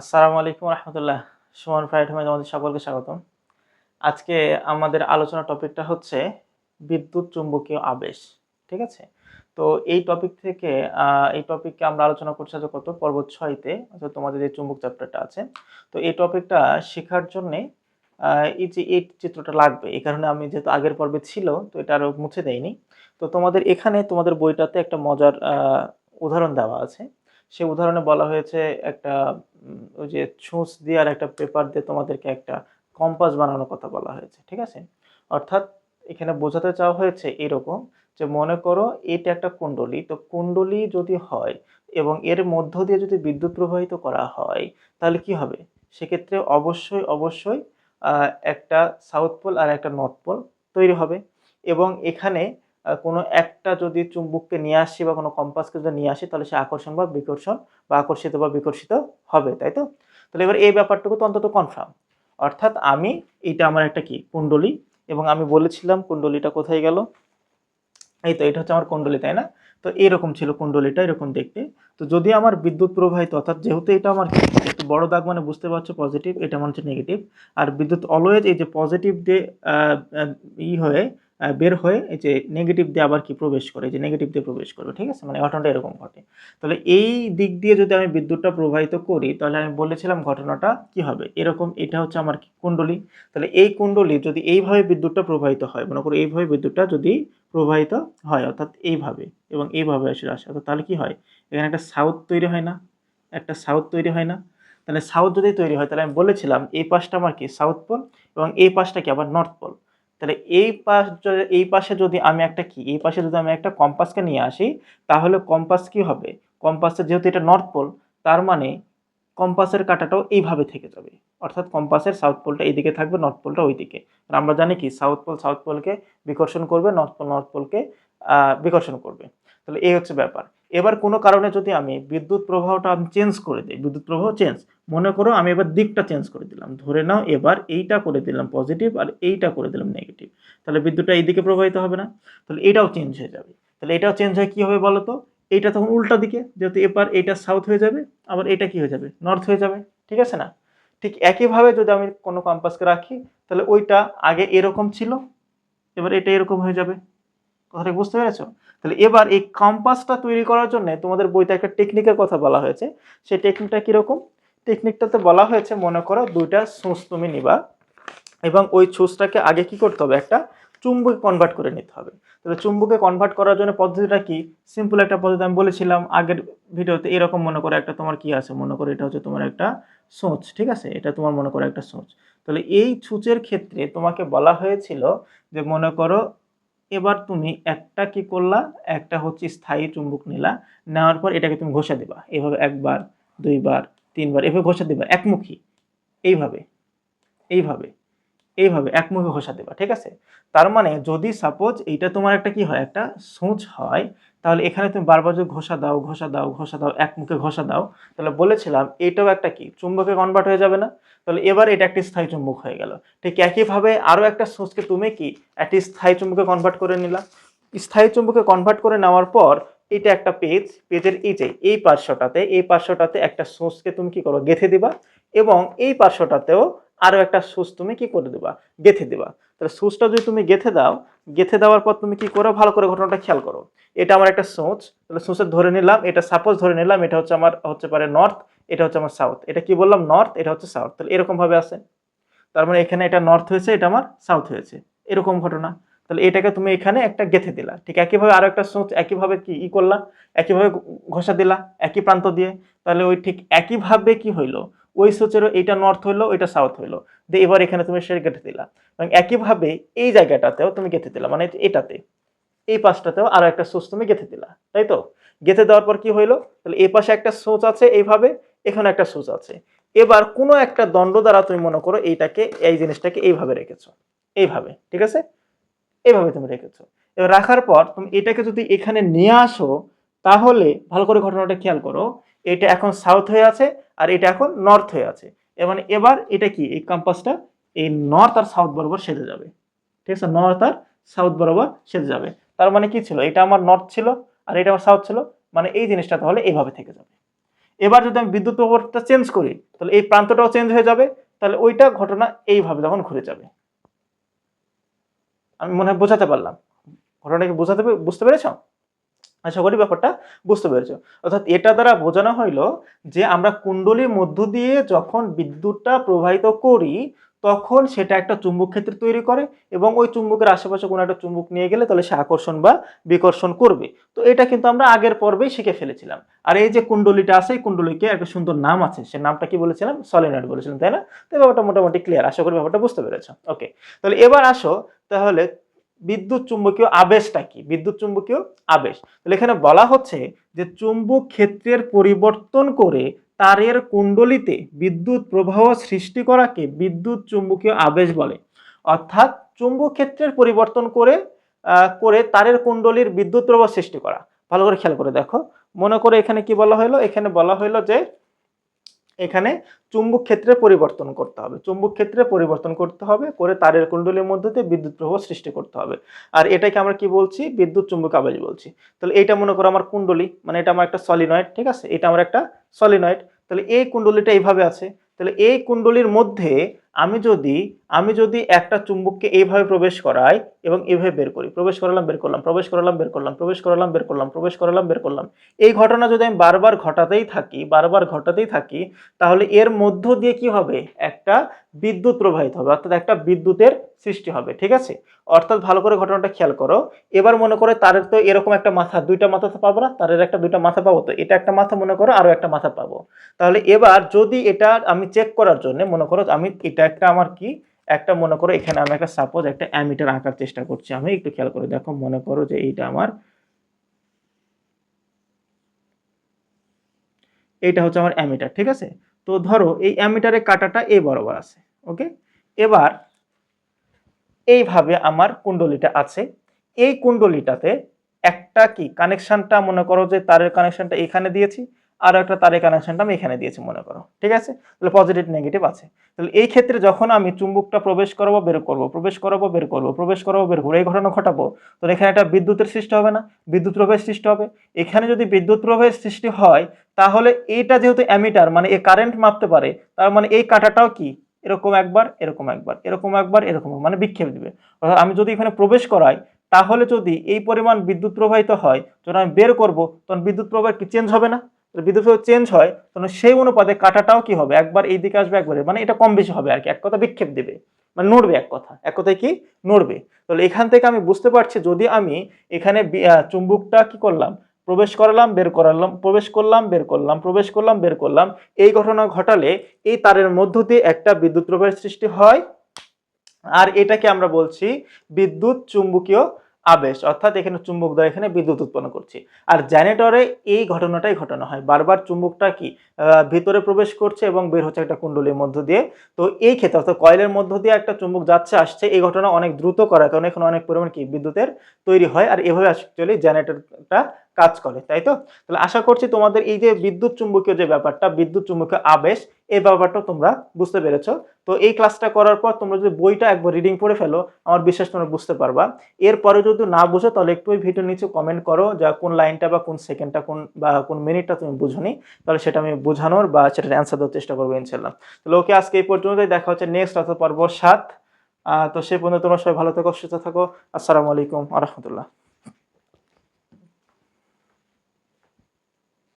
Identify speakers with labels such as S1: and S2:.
S1: আসসালামু আলাইকুম রহমতুল্লাহ। সুমন ফ্রাইড হোমে তোমাদের সকলকে স্বাগতম। আজকে আমাদের আলোচনা টপিকটা হচ্ছে বিদ্যুৎ চুম্বকীয় আবেশ, ঠিক আছে? তো এই টপিক থেকে এই টপিককে আমরা আলোচনা করছি আজ কত? পর্ব ছয়তে অর্থাৎ তোমাদের যে চুম্বক চ্যাপ্টারটা আছে। তো এই টপিকটা শেখার জন্যে এই যে এই চিত্রটা লাগবে, এই কারণে আমি যেহেতু আগের পর্বে ছিল, তো এটা আরও মুছে দেয়নি তো তোমাদের এখানে তোমাদের বইটাতে একটা মজার উদাহরণ দেওয়া আছে। সেই উদাহরণে বলা হয়েছে একটা ওই যে ছুঁচ দিয়ে আর একটা পেপার দিয়ে তোমাদেরকে একটা কম্পাস বানানোর কথা বলা হয়েছে, ঠিক আছে? অর্থাৎ এখানে বোঝাতে চাওয়া হয়েছে এরকম যে মনে করো এটা একটা কুণ্ডলী, তো কুণ্ডলী যদি হয় এবং এর মধ্য দিয়ে যদি বিদ্যুৎ প্রবাহিত করা হয়, তাহলে কি হবে? সেক্ষেত্রে অবশ্যই অবশ্যই একটা সাউথ পোল আর একটা নর্থ পোল তৈরি হবে এবং এখানে কোনো একটা যদি চুম্বককে নিয়ে আসি বা কোনো কম্পাসকে যদি নিয়ে আসি, তাহলে সে আকর্ষণ বা বিকর্ষণ বা আকর্ষিত বা বিকর্ষিত হবে, তাই তো? তাহলে এবার এই ব্যাপারটুকু তো অন্তত কনফার্ম অর্থাৎ আমি এটা আমার একটা কি? কুণ্ডলী। এবং আমি বলেছিলাম কুণ্ডলীটা কোথায় গেল? এই তো এটা হচ্ছে আমার কুণ্ডলী, তাই না? তো এরকম ছিল কুণ্ডলিটা, এরকম দেখতে। তো যদি আমার বিদ্যুৎ প্রবাহিত, অর্থাৎ যেহেতু এটা আমার একটু বড় দাগ মানে বুঝতে পারছ পজিটিভ এটা মানে হচ্ছে নেগেটিভ আর বিদ্যুৎ অলওয়েজ এই যে পজিটিভ দিয়ে ই হয়ে বের হয়ে এই যে নেগেটিভ দিয়ে আবার কি প্রবেশ করে? যে নেগেটিভ দিয়ে প্রবেশ করবে, ঠিক আছে? মানে ঘটনাটা এরকম ঘটে। তাহলে এই দিক দিয়ে যদি আমি বিদ্যুৎটা প্রবাহিত করি, তাহলে আমি বলেছিলাম ঘটনাটা কি হবে? এরকম এটা হচ্ছে আমার কুণ্ডলী? তাহলে এই কুণ্ডলী যদি এইভাবে বিদ্যুৎটা প্রবাহিত হয়, মনে করো এইভাবে বিদ্যুৎটা যদি প্রবাহিত হয়, অর্থাৎ এইভাবে এবং এইভাবে আসলে আসে অর্থাৎ তাহলে কি হয়? এখানে একটা সাউথ তৈরি হয় না? একটা সাউথ তৈরি হয় না? তাহলে সাউথ যদি তৈরি হয়, তাহলে আমি বলেছিলাম এই পাশটা আমার কি? সাউথ পোল এবং এই পাশটা কি? আবার নর্থ পোল তাহলে এই পাশ এই পাশে যদি আমি একটা কি? এই পাশে যদি আমি একটা কম্পাসকে নিয়ে আসি, তাহলে কম্পাস কি হবে? কম্পাসের যেহেতু এটা নর্থ পোল তার মানে কম্পাসের কাঁটাটাও এইভাবে থেকে যাবে। অর্থাৎ কম্পাসের সাউথ পোলটা এইদিকে থাকবে নর্থ পোলটা ওইদিকে। আর আমরা জানি কি? সাউথ পোল সাউথ পোলকে বিকর্ষণ করবে নর্থ পোল নর্থ পোলকে বিকর্ষণ করবে। তাহলে এই হচ্ছে ব্যাপার। এবার কোনো কারণে যদি আমি বিদ্যুৎ প্রবাহটা আমি চেঞ্জ করে দিই, বিদ্যুৎ প্রবাহ চেঞ্জ মনে করো আমি এবার দিকটা চেঞ্জ করে দিলাম। ধরে নাও এবার এইটা করে দিলাম পজিটিভ আর এইটা করে দিলাম নেগেটিভ তাহলে বিদ্যুৎটা এইদিকে প্রবাহিত হবে না। তাহলে এটাও চেঞ্জ হয়ে যাবে। তাহলে এটাও চেঞ্জ হয়ে কী হবে বলো তো? এইটা তখন উল্টা দিকে, যেহেতু এবার এইটা সাউথ হয়ে যাবে, আবার এটা কি হয়ে যাবে? নর্থ হয়ে যাবে। ঠিক আছে না? ঠিক একইভাবে যদি আমি কোনো কম্পাসকে রাখি, তাহলে ওইটা আগে এরকম ছিল, এবার এটা এরকম হয়ে যাবে। কথাটা বুঝতে পেরেছ? তাহলে এবার এই কম্পাসটা তৈরি করার জন্য তোমাদের বইতে একটা টেকনিকের কথা বলা হয়েছে। সেই টেকনিকটা কীরকম? টেকনিকটাতে বলা হয়েছে, মনে করো দুইটা সুচ তুমি নিবা এবং ওই সুচটাকে আগে কি করতে হবে? একটা চুম্বকে কনভার্ট করে নিতে হবে। তাহলে চুম্বকে কনভার্ট করার জন্য পদ্ধতিটা কি? সিম্পল একটা পদ্ধতি আমি বলেছিলাম আগের ভিডিওতে, এরকম মনে করো একটা তোমার কি আছে? মনে করো এটা হচ্ছে তোমার একটা সোচ ঠিক আছে? এটা তোমার মনে করো একটা সোচ তাহলে এই ছুঁচের ক্ষেত্রে তোমাকে বলা হয়েছিল যে মনে করো এবার তুমি একটা কি করলা? একটা হচ্ছে স্থায়ী চুম্বক নিলা। নেওয়ার পর এটাকে তুমি ঘষা দেবা। এভাবে একবার, দুইবার, তিনবার, এভাবে ঘষা দেবা। একমুখী। এইভাবে। এইভাবে। এইভাবে একমুখী ঘষা দেবা। ঠিক আছে? তার মানে যদি সাপোজ এইটা তোমার একটা কি হয়? একটা সূচ হয় তাহলে এখানে তুমি বারবার যদি ঘষা দাও ঘষা দাও ঘষা দাও, এক মুখে ঘষা দাও, তাহলে বলেছিলাম এটাও একটা কি? চুম্বকে কনভার্ট হয়ে যাবে না? তাহলে এবার এটা একটি স্থায়ী চুম্বক হয়ে গেল। ঠিক একইভাবে আরও একটা সূচকে তুমি কি? একটি স্থায়ী চুম্বকে কনভার্ট করে নিলা। স্থায়ী চুম্বকে কনভার্ট করে নেওয়ার পর এটা একটা পেজ পেজের এই যে, এই পার্শ্বটাতে এই পার্শ্বটাতে একটা সূচকে তুমি কি করো গেঁথে দিবা এবং এই পার্শ্বটাতেও আরও একটা সুচ তুমি কি করে দেবা? গেঁথে দেবা। তাহলে সুচটা যদি তুমি গেঁথে দাও, গেঁথে দেওয়ার পর তুমি কি করো? ভালো করে ঘটনাটা খেয়াল করো। এটা আমার একটা সোচ। তাহলে সোচের ধরে নিলাম। এটা সাপোজ ধরে নিলাম, এটা হচ্ছে আমার, হচ্ছে পারে নর্থ এটা হচ্ছে আমার সাউথ এটা কি বললাম? নর্থ এটা হচ্ছে সাউথ তাহলে এরকম ভাবে আছে। তার মানে এখানে এটা নর্থ হয়েছে, এটা আমার সাউথ হয়েছে। এরকম ঘটনা। তাহলে এটাকে তুমি এখানে একটা গেঁথে দিলা। ঠিক একইভাবে আরও একটা সোচ, একইভাবে কি ই করলা? একইভাবে ঘষা দিলা, একই প্রান্ত দিয়ে। তাহলে ওই ঠিক একইভাবে কি হইল? ওই সোচেরও এইটা নর্থ হইল ওইটা সাউথ হইল দিয়ে এবার এখানে তুমি সে গেঁথে দিলা। এবং একইভাবে এই জায়গাটাতেও তুমি গেঁথে দিলা মানে এটাতে। এই পাশটাতেও আরও একটা সোচ তুমি গেঁথে দিলা, তাই তো? গেঁথে দেওয়ার পর কি হইল? তাহলে এই পাশে একটা সোচ আছে এইভাবে, এখানে একটা সোচ আছে। এবার কোনো একটা দণ্ড দ্বারা তুমি মনে করো এইটাকে, এই জিনিসটাকে এইভাবে রেখেছো। এইভাবে, ঠিক আছে? এইভাবে তুমি রেখেছো। এবার রাখার পর তুমি এটাকে যদি এখানে নিয়ে আসো, তাহলে ভালো করে ঘটনাটা খেয়াল করো এটা এখন সাউথ হয়ে আছে আর এটা এখন নর্থ হয়ে আছে। এবং এবার এটা কি? এই কম্পাসটা এই নর্থ আর সাউথ বরাবর সেজে যাবে। ঠিক আছে? নর্থ আর সাউথ বরাবর সেজে যাবে। তার মানে কি ছিল? এটা আমার নর্থ ছিল আর এটা আমার সাউথ ছিল। মানে এই জিনিসটা তাহলে এইভাবে থেকে যাবে। এবার যদি আমি বিদ্যুৎ প্রবাহটা চেঞ্জ করি, তাহলে এই প্রান্তটাও চেঞ্জ হয়ে যাবে। তাহলে ওইটা ঘটনা এইভাবে তখন ঘুরে যাবে। আমি মনে হয় বোঝাতে পারলাম। ঘটনাটাকে বোঝাতে বুঝতে পেরেছ? আশা করি ব্যাপারটা বুঝতে পেরেছ। অর্থাৎ এটা দ্বারা বোঝানো হইল যে আমরা কুণ্ডলীর মধ্য দিয়ে যখন বিদ্যুৎটা প্রবাহিত করি, তখন সেটা একটা চুম্বক ক্ষেত্র তৈরি করে এবং ওই চুম্বকের আশেপাশে কোনো একটা চুম্বক নিয়ে গেলে তাহলে সে আকর্ষণ বা বিকর্ষণ করবে। তো এটা কিন্তু আমরা আগের পর্বেই শিখে ফেলেছিলাম। আর এই যে কুণ্ডলিটা আছে, এই কুণ্ডলিকে একটা সুন্দর নাম আছে, সে নামটা কি বলেছিলাম? সলিনয়েড বলেছিলাম, তাই না? তো ব্যাপারটা মোটামুটি ক্লিয়ার আশা করি ব্যাপারটা বুঝতে পেরেছ। ওকে তাহলে এবার আসো তাহলে বিদ্যুৎ চুম্বকীয় আবেশটা কি? বিদ্যুৎ চুম্বকীয় আবেশ। তাহলে এখানে বলা হচ্ছে যে চুম্বক ক্ষেত্রের পরিবর্তন করে তারের কুণ্ডলিতে বিদ্যুৎ প্রবাহ সৃষ্টি করাকে বিদ্যুৎ চুম্বকীয় আবেশ বলে। অর্থাৎ চুম্বক ক্ষেত্রের পরিবর্তন করে করে তারের কুণ্ডলীর বিদ্যুৎ প্রবাহ সৃষ্টি করা। ভালো করে খেয়াল করে দেখো। মনে করে এখানে কি বলা হলো? এখানে বলা হলো যে এখানে চুম্বক ক্ষেত্রে পরিবর্তন করতে হবে। চুম্বক ক্ষেত্রে পরিবর্তন করতে হবে, করে তারের কুণ্ডলীর মধ্যে দিয়ে বিদ্যুৎ প্রবাহ সৃষ্টি করতে হবে। আর এটাকে আমরা কি বলছি? বিদ্যুৎ চুম্বক আবেজ বলছি। তাহলে এটা মনে করো আমার কুণ্ডলী মানে এটা আমার একটা সলিনয়েড ঠিক আছে? এটা আমার একটা সলিনয়েড তাহলে এই কুণ্ডলীটা এইভাবে আছে। তাহলে এই কুণ্ডলীর মধ্যে আমি যদি আমি যদি একটা চুম্বককে এইভাবে প্রবেশ করাই এবং এইভাবে বের করি, প্রবেশ করালাম, বের করলাম, প্রবেশ করালাম, বের করলাম, প্রবেশ করালাম, বের করলাম, প্রবেশ করালাম, বের করলাম, এই ঘটনা যদি আমি বারবার ঘটাতেই থাকি, বারবার ঘটাতেই থাকি, তাহলে এর মধ্য দিয়ে কি হবে? একটা বিদ্যুৎ প্রবাহিত হবে, অর্থাৎ একটা বিদ্যুতের সৃষ্টি হবে, ঠিক আছে? অর্থাৎ ভালো করে ঘটনাটা খেয়াল করো। এবার মনে করো তারের তো এরকম একটা মাথা, দুইটা মাথা পাবো না, তারের একটা দুইটা মাথা পাবো তো, এটা একটা মাথা মনে করো আরও একটা মাথা পাবো। তাহলে এবার যদি এটা আমি চেক করার জন্য মনে করো আমি এটা একটা আমার কি? একটা মনে করো এখানে আমি একটা সাপোজ একটা অ্যামিটার আঁকার চেষ্টা করছি আমি, একটু খেয়াল করে দেখো, মনে করো যে এইটা আমার এইটা হচ্ছে আমার অ্যামিটার, ঠিক আছে? তো ধরো এই অ্যামিটারের কাটাটা এই বরাবর আছে ওকে এবার এইভাবে আমার কুণ্ডলিটা আছে। এই কুণ্ডলিটাতে একটা কি? কানেকশানটা মনে করো যে তারের কানেকশানটা এখানে দিয়েছি। আর একটা তারের কানেকশনটা আমি এখানে দিয়েছি, মনে করো। ঠিক আছে? তাহলে পজিটিভ নেগেটিভ আছে। তাহলে এই ক্ষেত্রে যখন আমি চুম্বকটা প্রবেশ করাবো, বের করব, প্রবেশ করাবো, বের করব, প্রবেশ করাবো, বের করব, এই ঘটনা ঘটাবো তো এখানে একটা বিদ্যুতের সৃষ্টি হবে না? বিদ্যুৎ প্রবাহের সৃষ্টি হবে। এখানে যদি বিদ্যুৎ প্রবাহের সৃষ্টি হয়, তাহলে এইটা যেহেতু অ্যামিটার মানে এ কারেন্ট মাপতে পারে, তার মানে এই কাঁটাটাও কি? এরকম একবার এরকম একবার এরকম একবার, এরকম মানে বিক্ষেপ দিবে। অর্থাৎ আমি যদি এখানে প্রবেশ করাই, তাহলে যদি এই পরিমাণ বিদ্যুৎ প্রবাহিত হয়, যখন আমি বের করব, তখন বিদ্যুৎ প্রবাহ কি চেঞ্জ হবে না? বিদ্যুৎ চেঞ্জ হয় তখন সেই অনুপাতে কাটাটাও কি হবে? একবার এই দিকে আসবে, একবারে মানে এটা কম বেশি হবে আর কি। এক কথা বিক্ষেপ দেবে মানে নড়বে এক কথা। এক কথায় কি? নড়বে। তাহলে এখান থেকে আমি বুঝতে পারছি, যদি আমি এখানে চুম্বকটা কি করলাম? প্রবেশ করালাম, বের করালাম, প্রবেশ করলাম, বের করলাম, প্রবেশ করলাম, বের করলাম, এই ঘটনা ঘটালে এই তারের মধ্য দিয়ে একটা বিদ্যুৎ প্রবাহের সৃষ্টি হয়। আর এটাকে আমরা বলছি বিদ্যুৎ চুম্বকীয় আবেশ, অর্থাৎ এখানে চুম্বক দ্বারা এখানে বিদ্যুৎ উৎপন্ন করছি। আর জেনারেটরে এই ঘটনাটাই ঘটানো হয়। বারবার চুম্বকটা কি? ভিতরে প্রবেশ করছে এবং বের হচ্ছে একটা কুণ্ডলীর মধ্য দিয়ে। তো এই ক্ষেত্রে, অর্থাৎ কয়েলের মধ্য দিয়ে একটা চুম্বক যাচ্ছে, আসছে, এই ঘটনা অনেক দ্রুত করায় কারণ এখানে অনেক পরিমাণ কি বিদ্যুতের তৈরি হয়। আর এভাবে অ্যাকচুয়ালি জেনারেটরটা কাজ করে, তাই তো? তাহলে আশা করছি তোমাদের এই যে বিদ্যুৎ চুম্বকীয় যে ব্যাপারটা, বিদ্যুৎ চুম্বকীয় আবেশ এই ব্যাপারটা তোমরা বুঝতে পেরেছ। তো এই ক্লাসটা করার পর তোমরা যদি বইটা একবার রিডিং পড়ে ফেলো, আমার বিশ্বাস তোমরা বুঝতে পারবা। এরপরে যদি না বুঝো, তাহলে একটু ওই ভিডিও নিচে কমেন্ট করো যা কোন লাইনটা বা কোন সেকেন্ডটা কোন বা কোন মিনিটটা তুমি বুঝোনি। তাহলে সেটা আমি বোঝানোর বা সেটার অ্যান্সার দেওয়ার চেষ্টা করব ইনশাল্লাহ তাহলে ওকে আজকে এই পর্যন্তই। দেখা হচ্ছে নেক্সট অর্থাৎ পর্ব সাত। তো সেই পর্যন্ত তোমরা সবাই ভালো থাকো, সুস্থ থাকো। আসসালামু আলাইকুম আ রহমতুল্লাহ।